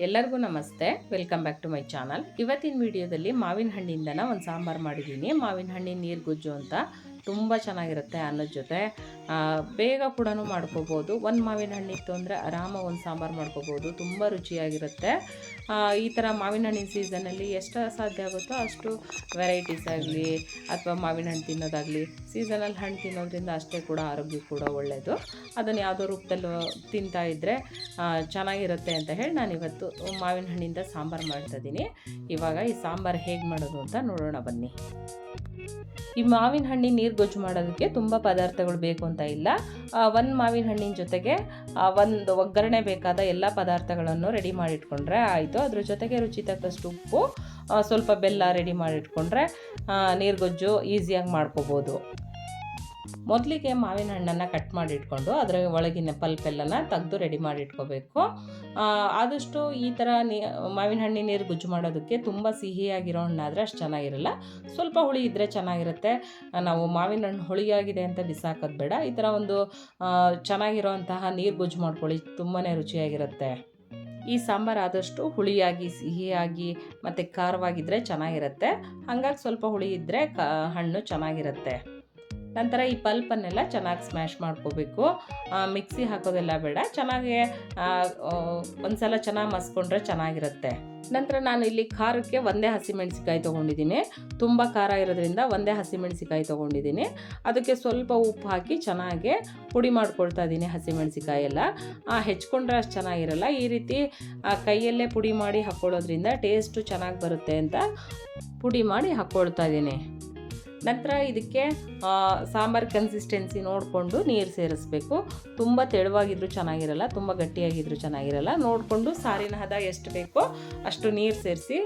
ಎಲ್ಲರಿಗೂ ನಮಸ್ತೆ. Welcome back to my channel ಇವತ್ತಿನ ವಿಡಿಯೋದಲ್ಲಿ ಮಾವಿನ ಹಣ್ಣಿಂದನ ಒಂದು ಸಾಂಬಾರು ಮಾಡಿದ್ದೀನಿ ಮಾವಿನ ಹಣ್ಣಿನ ನೀರು ಗುಜ್ಜು ಅಂತ. ತುಂಬ ಚೆನ್ನಾಗಿರುತ್ತೆ ಅನ್ನದ ಜೊತೆ. ಬೇಗ ಕೂಡ ಮಾಡ್ಕೋಬೋದು. ಒಂದು ಮಾವಿನ ಹಣ್ಣಿತ್ತು ಅಂದರೆ ಆರಾಮಾಗಿ ಒಂದು ಸಾಂಬಾರು ಮಾಡ್ಕೋಬೋದು. ತುಂಬ ರುಚಿಯಾಗಿರುತ್ತೆ. ಈ ಥರ ಮಾವಿನ ಹಣ್ಣಿನ ಸೀಸನಲ್ಲಿ ಎಷ್ಟು ಸಾಧ್ಯ ಆಗುತ್ತೋ ಅಷ್ಟು ವೆರೈಟೀಸ್ ಆಗಲಿ ಅಥವಾ ಮಾವಿನ ಹಣ್ಣು ತಿನ್ನೋದಾಗಲಿ ಸೀಸನಲ್ಲಿ ಹಣ್ಣು ತಿನ್ನೋದ್ರಿಂದ ಅಷ್ಟೇ ಕೂಡ ಆರೋಗ್ಯ ಕೂಡ ಒಳ್ಳೆಯದು ಅದನ್ನು ಯಾವುದೋ ರೂಪದಲ್ಲಿ ತಿಂತಾ ಇದ್ದರೆ ಚೆನ್ನಾಗಿರುತ್ತೆ ಅಂತ ಹೇಳಿ ನಾನು ಇವತ್ತು ಮಾವಿನ ಹಣ್ಣಿಂದ ಸಾಂಬಾರು ಮಾಡ್ತಾ ಇದ್ದೀನಿ. ಇವಾಗ ಈ ಸಾಂಬಾರು ಹೇಗೆ ಮಾಡೋದು ಅಂತ ನೋಡೋಣ ಬನ್ನಿ. ಈ ಮಾವಿನ ಹಣ್ಣಿನ ನೀರು ಗೊಜ್ಜು ಮಾಡೋದಕ್ಕೆ ತುಂಬ ಪದಾರ್ಥಗಳು ಬೇಕು ಅಂತ ಇಲ್ಲ. ಒಂದು ಮಾವಿನ ಹಣ್ಣಿನ ಜೊತೆಗೆ ಒಂದು ಒಗ್ಗರಣೆ ಬೇಕಾದ ಎಲ್ಲ ಪದಾರ್ಥಗಳನ್ನು ರೆಡಿ ಮಾಡಿಟ್ಕೊಂಡ್ರೆ ಆಯಿತು. ಅದ್ರ ಜೊತೆಗೆ ರುಚಿ ತಕ್ಕಷ್ಟು ಉಪ್ಪು ಸ್ವಲ್ಪ ಬೆಲ್ಲ ರೆಡಿ ಮಾಡಿಟ್ಕೊಂಡ್ರೆ ನೀರು ಗೊಜ್ಜು ಈಸಿಯಾಗಿ ಮಾಡ್ಕೋಬೋದು. ಮೊದಲಿಗೆ ಮಾವಿನ ಹಣ್ಣನ್ನು ಕಟ್ ಮಾಡಿ ಇಟ್ಕೊಂಡು ಅದರ ಒಳಗಿನ ಪಲ್ಪೆಲ್ಲನ ತೆಗೆದು ರೆಡಿ ಮಾಡಿ ಇಟ್ಕೋಬೇಕು ಆದಷ್ಟು ಈ ಥರ ನೀ, ಮಾವಿನ ಹಣ್ಣಿನ ನೀರು ಗುಜ್ಜು ಮಾಡೋದಕ್ಕೆ ತುಂಬ ಸಿಹಿಯಾಗಿರೋ ಹಣ್ಣಾದರೆ ಅಷ್ಟು ಚೆನ್ನಾಗಿರಲ್ಲ. ಸ್ವಲ್ಪ ಹುಳಿ ಇದ್ದರೆ ಚೆನ್ನಾಗಿರುತ್ತೆ. ನಾವು ಮಾವಿನ ಹಣ್ಣು ಹುಳಿಯಾಗಿದೆ ಅಂತ ಬಿಸಾಕೋದು ಬೇಡ. ಈ ಥರ ಒಂದು ಚೆನ್ನಾಗಿರೋ ಅಂತಹ ನೀರು ಗುಜ್ಜು ಮಾಡ್ಕೊಳ್ಳಿ. ತುಂಬಾ ರುಚಿಯಾಗಿರುತ್ತೆ. ಈ ಸಾಂಬಾರು ಆದಷ್ಟು ಹುಳಿಯಾಗಿ, ಸಿಹಿಯಾಗಿ, ಮತ್ತು ಖಾರವಾಗಿದ್ದರೆ ಚೆನ್ನಾಗಿರುತ್ತೆ. ಹಾಗಾಗಿ ಸ್ವಲ್ಪ ಹುಳಿ ಇದ್ದರೆ ಕ, ಹಣ್ಣು ಚೆನ್ನಾಗಿರುತ್ತೆ. ನಂತರ ಈ ಪಲ್ಪನ್ನೆಲ್ಲ ಚೆನ್ನಾಗಿ ಸ್ಮ್ಯಾಶ್ ಮಾಡ್ಕೋಬೇಕು. ಮಿಕ್ಸಿ ಹಾಕೋದೆಲ್ಲ ಬೇಡ. ಚೆನ್ನಾಗಿ ಒಂದು ಸಲ ಒಂದ್ಸಲ ಚೆನ್ನಾಗಿ ಮಸ್ಕೊಂಡ್ರೆ ಚೆನ್ನಾಗಿರುತ್ತೆ. ನಂತರ ನಾನು ಇಲ್ಲಿ ಖಾರಕ್ಕೆ ಒಂದೇ ಹಸಿಮೆಣಸಿಕಾಯಿ ತೊಗೊಂಡಿದ್ದೀನಿ. ತುಂಬ ಖಾರ ಇರೋದ್ರಿಂದ ಒಂದೇ ಹಸಿಮೆಣಸಿಕಾಯಿ ತೊಗೊಂಡಿದ್ದೀನಿ. ಅದಕ್ಕೆ ಸ್ವಲ್ಪ ಉಪ್ಪು ಹಾಕಿ ಚೆನ್ನಾಗಿ ಪುಡಿ ಮಾಡ್ಕೊಳ್ತಾ ಇದ್ದೀನಿ ಹಸಿಮೆಣಸಿಕಾಯಿ ಎಲ್ಲ ಹೆಚ್ಕೊಂಡ್ರೆ ಅಷ್ಟು ಚೆನ್ನಾಗಿರಲ್ಲ. ಈ ರೀತಿ ಕೈಯಲ್ಲೇ ಪುಡಿ ಮಾಡಿ ಹಾಕ್ಕೊಳ್ಳೋದ್ರಿಂದ ಟೇಸ್ಟು ಚೆನ್ನಾಗಿ ಬರುತ್ತೆ ಅಂತ ಪುಡಿ ಮಾಡಿ ಹಾಕ್ಕೊಳ್ತಾ ಇದ್ದೀನಿ. ನಂತರ ಇದಕ್ಕೆ ಸಾಂಬಾರು ಕನ್ಸಿಸ್ಟೆನ್ಸಿ ನೋಡಿಕೊಂಡು ನೀರು ಸೇರಿಸ್ಬೇಕು. ತುಂಬ ತೆಳುವಾಗಿದ್ರೂ ಚೆನ್ನಾಗಿರಲ್ಲ, ತುಂಬ ಗಟ್ಟಿಯಾಗಿದ್ದರೂ ಚೆನ್ನಾಗಿರಲ್ಲ. ನೋಡಿಕೊಂಡು ಸಾರಿನ ಹದ ಎಷ್ಟು ಬೇಕೋ ಅಷ್ಟು ನೀರು ಸೇರಿಸಿ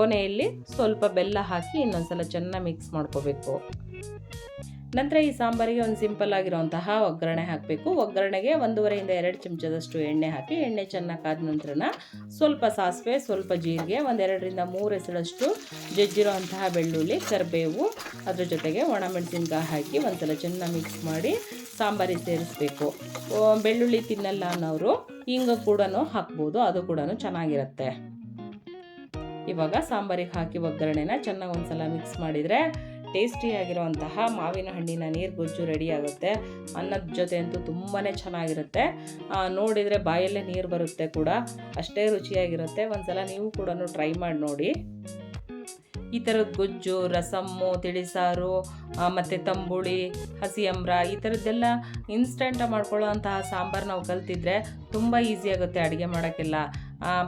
ಕೊನೆಯಲ್ಲಿ ಸ್ವಲ್ಪ ಬೆಲ್ಲ ಹಾಕಿ ಇನ್ನೊಂದ್ಸಲ ಚೆನ್ನಾಗಿ ಮಿಕ್ಸ್ ಮಾಡ್ಕೋಬೇಕು. ನಂತರ ಈ ಸಾಂಬಾರಿಗೆ ಒಂದು ಸಿಂಪಲ್ ಆಗಿರುವಂತಹ ಒಗ್ಗರಣೆ ಹಾಕಬೇಕು. ಒಗ್ಗರಣೆಗೆ ಒಂದೂವರೆಯಿಂದ ಎರಡು ಚಮಚದಷ್ಟು ಎಣ್ಣೆ ಹಾಕಿ, ಎಣ್ಣೆ ಚೆನ್ನಾಗಿ ಕಾದ ನಂತರನ ಸ್ವಲ್ಪ ಸಾಸಿವೆ, ಸ್ವಲ್ಪ ಜೀರಿಗೆ ಒಂದೆರಡರಿಂದ ಮೂರು ಎಸಳಷ್ಟು ಜಜ್ಜಿರುವಂತಹ ಬೆಳ್ಳುಳ್ಳಿ, ಕರಿಬೇವು, ಅದ್ರ ಜೊತೆಗೆ ಒಣಮೆಣಸಿನ್ಕಾಯಿ ಹಾಕಿ ಒಂದ್ಸಲ ಚೆನ್ನಾಗಿ ಮಿಕ್ಸ್ ಮಾಡಿ ಸಾಂಬಾರಿಗೆ ಸೇರಿಸ್ಬೇಕು. ಬೆಳ್ಳುಳ್ಳಿ ತಿನ್ನಲ್ಲ ಅನ್ನೋರು ಹಿಂಗ ಕೂಡ ಹಾಕ್ಬೋದು, ಅದು ಕೂಡ ಚೆನ್ನಾಗಿರುತ್ತೆ. ಇವಾಗ ಸಾಂಬಾರಿಗೆ ಹಾಕಿ ಒಗ್ಗರಣೆನ ಚೆನ್ನಾಗಿ ಒಂದ್ಸಲ ಮಿಕ್ಸ್ ಮಾಡಿದರೆ ಟೇಸ್ಟಿಯಾಗಿರುವಂತಹ ಮಾವಿನ ಹಣ್ಣಿನ ನೀರು ಗೊಜ್ಜು ರೆಡಿ ಆಗುತ್ತೆ. ಅನ್ನದ ಜೊತೆ ಅಂತೂ ತುಂಬಾ ಚೆನ್ನಾಗಿರುತ್ತೆ. ನೋಡಿದರೆ ಬಾಯಲ್ಲೇ ನೀರು ಬರುತ್ತೆ ಕೂಡ. ಅಷ್ಟೇ ರುಚಿಯಾಗಿರುತ್ತೆ. ಒಂದ್ಸಲ ನೀವು ಕೂಡ ಟ್ರೈ ಮಾಡಿ ನೋಡಿ. ಈ ಥರದ ಗೊಜ್ಜು, ರಸಮ್ಮು, ತಿಳಿಸಾರು ಮತ್ತು ತಂಬುಳಿ, ಹಸಿ ಅಂಬ್ರ ಈ ಥರದ್ದೆಲ್ಲ ಇನ್ಸ್ಟೆಂಟಾಗಿ ಮಾಡ್ಕೊಳ್ಳೋ ಅಂತಹ ಸಾಂಬಾರು ನಾವು ಕಲ್ತಿದ್ರೆ ತುಂಬ ಈಸಿ ಆಗುತ್ತೆ ಅಡುಗೆ ಮಾಡೋಕ್ಕೆಲ್ಲ.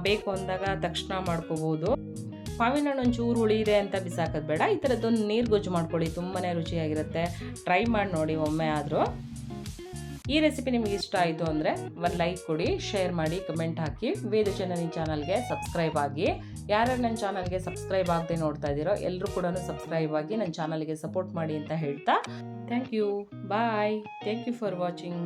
ಬೇಕು ಅಂದಾಗ ತಕ್ಷಣ ಮಾಡ್ಕೋಬೋದು. ಮಾವಿನ ಹಣ್ಣು ಒಂಚೂರು ಇದೆ ಅಂತ ಬಿಸಾಕೋದು ಬೇಡ. ಈ ಥರದ್ದೊಂದು ನೀರು ಗೊಜ್ಜು ಮಾಡ್ಕೊಳ್ಳಿ ತುಂಬಾ ರುಚಿಯಾಗಿರುತ್ತೆ. ಟ್ರೈ ಮಾಡಿ ನೋಡಿ ಒಮ್ಮೆ ಆದರೂ. ಈ ರೆಸಿಪಿ ನಿಮಗೆ ಇಷ್ಟ ಆಯಿತು ಅಂದರೆ ಒಂದು ಲೈಕ್ ಕೊಡಿ ಶೇರ್ ಮಾಡಿ ಕಮೆಂಟ್ ಹಾಕಿ. ವೇದ ಚಾನಲ್ ಚಾನಲ್ಗೆ ಸಬ್ಸ್ಕ್ರೈಬ್ ಆಗಿ. ಯಾರ್ಯಾರು ನನ್ನ ಚಾನಲ್ಗೆ ಸಬ್ಸ್ಕ್ರೈಬ್ ಆಗದೆ ನೋಡ್ತಾ ಇದ್ದೀರೋ ಎಲ್ಲರೂ ಕೂಡ ಸಬ್ಸ್ಕ್ರೈಬ್ ಆಗಿ ನನ್ನ ಚಾನಲ್ಗೆ ಸಪೋರ್ಟ್ ಮಾಡಿ ಅಂತ ಹೇಳ್ತಾ. Thank you bye thank you for watching